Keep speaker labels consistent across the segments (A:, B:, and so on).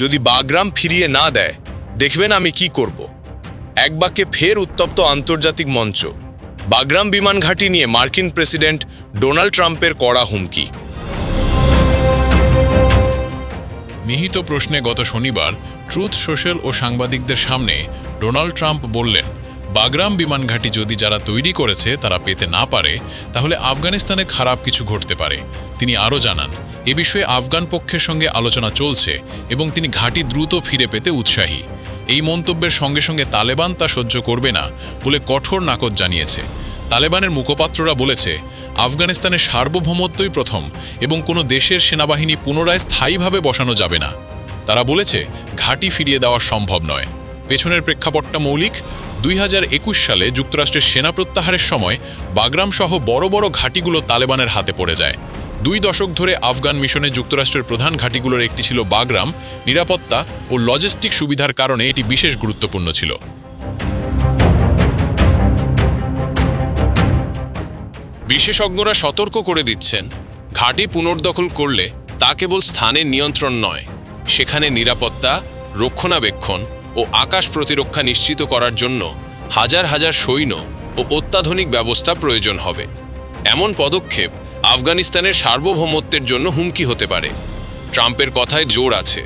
A: যদি বাগরাম ফিরিয়ে না দেয়, দেখবেন আমি কি করব। এক বাক্যে ফের উত্তপ্ত আন্তর্জাতিক মঞ্চ। বাগরাম বিমান ঘাঁটি নিয়ে মার্কিন প্রেসিডেন্ট ডোনাল্ড ট্রাম্পের কড়া হুমকি।
B: নিহিত প্রশ্নে গত শনিবার ট্রুথ সোশ্যাল ও সাংবাদিকদের সামনে ডোনাল্ড ট্রাম্প বললেন, বাগরাম বিমান ঘাঁটি যদি যারা তৈরি করেছে তারা পেতে না পারে, তাহলে আফগানিস্তানে খারাপ কিছু ঘটতে পারে। তিনি আরও জানান এ বিষয়ে আফগান পক্ষের সঙ্গে আলোচনা চলছে এবং তিনি ঘাঁটি দ্রুত ফিরে পেতে উৎসাহী। এই মন্তব্যের সঙ্গে সঙ্গে তালেবান তা সহ্য করবে না বলে কঠোর নাকচ জানিয়েছে। তালেবানের মুখপাত্ররা বলেছে, আফগানিস্তানের সার্বভৌমত্বই প্রথম এবং কোনো দেশের সেনাবাহিনী পুনরায় স্থায়ীভাবে বসানো যাবে না। তারা বলেছে, ঘাঁটি ফিরিয়ে দেওয়া সম্ভব নয়। পেছনের প্রেক্ষাপটটা মৌলিক। দুই হাজার একুশ সালে যুক্তরাষ্ট্রের সেনা প্রত্যাহারের সময় বাগরাম সহ বড় বড় ঘাঁটিগুলো তালেবানের হাতে পড়ে যায়। দুই দশক ধরে আফগান মিশনে যুক্তরাষ্ট্রের প্রধান ঘাঁটিগুলোর একটি ছিল বাগরাম, নিরাপত্তা ও লজিস্টিক সুবিধার কারণে এটি বিশেষ গুরুত্বপূর্ণ ছিল।
C: বিশেষজ্ঞরা সতর্ক করে দিচ্ছেন, ঘাঁটি পুনর্দখল করলে তা কেবল স্থানের নিয়ন্ত্রণ নয়, সেখানে নিরাপত্তা, রক্ষণাবেক্ষণ ও আকাশ প্রতিরক্ষা নিশ্চিত করার জন্য হাজার হাজার সৈন্য ও অত্যাধুনিক ব্যবস্থা প্রয়োজন হবে। এমন পদক্ষেপ আফগানিস্তানের সার্বভৌমত্বের জন্য হুমকি হতে পারে। ট্রাম্পের কথায় জোর আছে।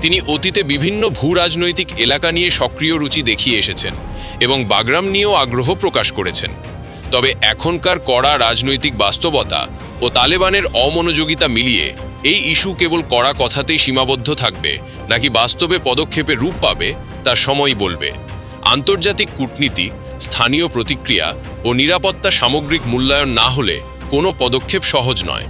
C: তিনি অতীতে বিভিন্ন ভূ রাজনৈতিক এলাকা নিয়ে সক্রিয় রুচি দেখিয়ে এসেছেন এবং বাগরাম নিয়েও আগ্রহ প্রকাশ করেছেন। তবে এখনকার কড়া রাজনৈতিক বাস্তবতা ও তালেবানের অমনোযোগিতা মিলিয়ে এই ইস্যু কেবল কড়া কথাতেই সীমাবদ্ধ থাকবে, নাকি বাস্তবে পদক্ষেপে রূপ পাবে, তা সময় বলবে। আন্তর্জাতিক কূটনীতি, স্থানীয় প্রতিক্রিয়া ও নিরাপত্তা সামগ্রিক মূল্যায়ন না হলে কোনো পদক্ষেপ সহজ নয়।